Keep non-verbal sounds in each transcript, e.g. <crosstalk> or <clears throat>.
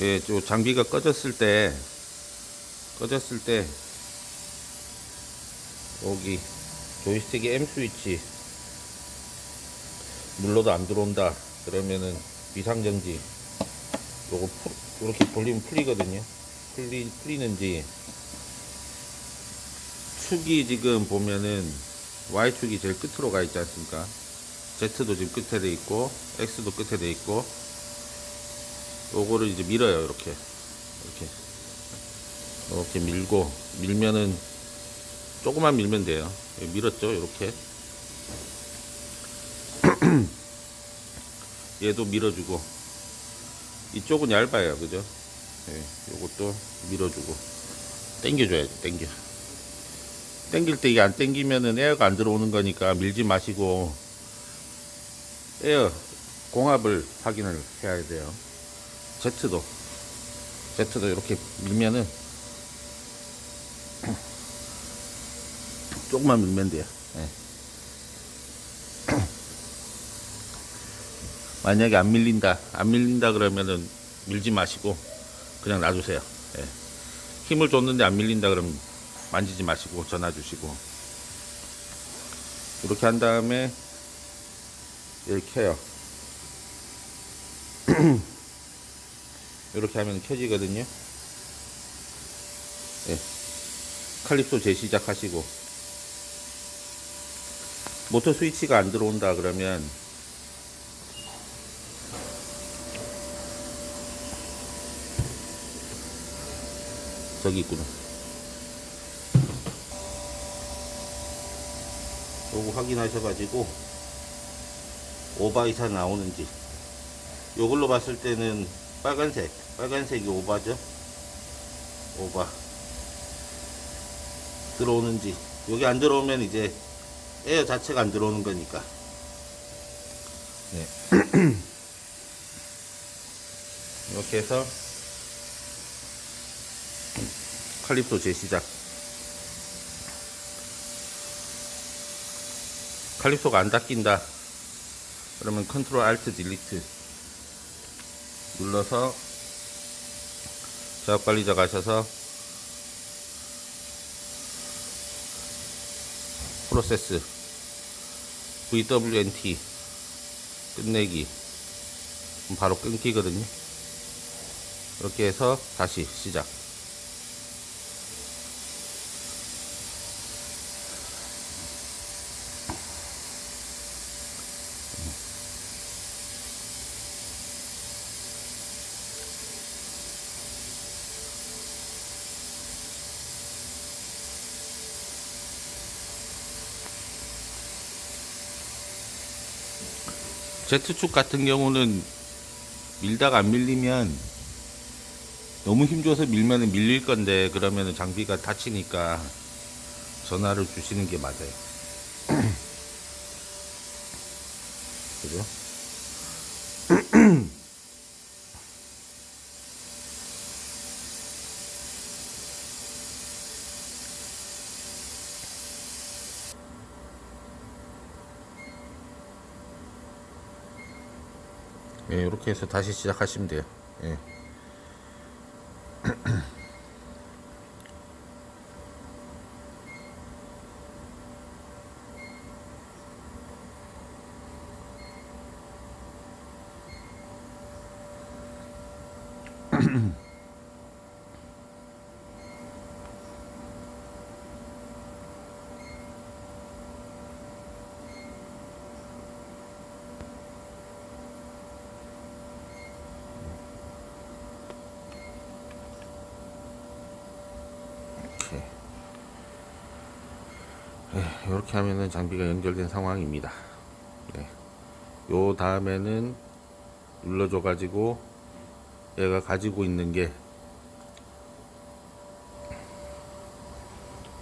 예, 저 장비가 꺼졌을 때 꺼졌을 때 여기 조이스틱의 M 스위치 눌러도 안 들어온다. 그러면은 비상정지. 요거 풀, 이렇게 돌리면 풀리거든요. 풀리, 풀리는지. 축이 지금 보면은 Y축이 제일 끝으로 가 있지 않습니까? Z도 지금 끝에 돼 있고 X도 끝에 돼 있고 요거를 이제 밀어요 이렇게. 이렇게. 이렇게 밀고 밀면은 조금만 밀면 돼요. 예, 밀었죠 이렇게. <clears throat> 얘도 밀어주고. 이쪽은 얇아요 그죠? 예, 요것도 밀어주고. 당겨줘야지 당겨. 당길 때 이게 안 당기면은 에어가 안 들어오는 거니까 밀지 마시고 에어 공합을 확인을 해야 돼요 Z도 Z도 이렇게 밀면은 조금만 밀면 돼요. 예. <clears throat> 만약에 안 밀린다, 안 밀린다 그러면은 밀지 마시고 그냥 놔두세요. 예. 힘을 줬는데 안 밀린다 그러면 만지지 마시고 전화 주시고 이렇게 한 다음에 얘를 켜요. <clears throat> 이렇게 하면 켜지거든요. 예. 칼립소 재시작하시고 모터 스위치가 안 들어온다 그러면 저기 있구나. 요거 확인하셔가지고 오바 이상 나오는지 요걸로 봤을 때는 빨간색 빨간색이 오바죠? 오바. 들어오는지. 여기 안 들어오면 이제 에어 자체가 안 들어오는 거니까. 네. <clears throat> 이렇게 해서 칼립소 재시작. 칼립소가 안 닦인다. 그러면 컨트롤 알트 딜리트 눌러서 작업 관리자 가셔서 프로세스 VWNT 끝내기 바로 끊기거든요. 이렇게 해서 다시 시작 Z축 같은 경우는 밀다가 안 밀리면 너무 힘줘서 밀면은 밀릴 건데 그러면은 장비가 다치니까 전화를 주시는 게 맞아요. <clears throat> 그죠? <clears throat> <clears throat> 예, 이렇게 해서 다시 시작하시면 돼요. 예. <clears throat> 예, 이렇게 하면은 장비가 연결된 상황입니다. 네. 요 다음에는 눌러줘 가지고 얘가 가지고 있는 게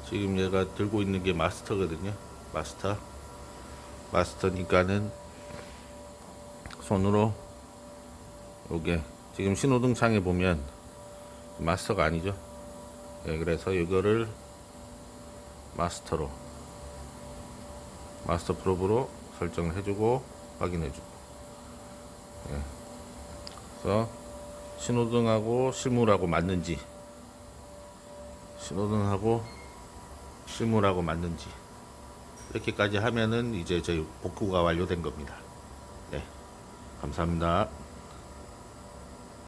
지금 얘가 들고 있는 게 마스터거든요. 마스터. 마스터니까는 손으로 요게 지금 신호등 창에 보면 마스터가 아니죠. 예, 그래서 이거를 마스터로 마스터 프로브로 설정을 해주고 확인해주고 예. 그래서 신호등하고 실물하고 맞는지 신호등하고 실물하고 맞는지 이렇게까지 하면은 이제 저희 복구가 완료된 겁니다. 네, 감사합니다.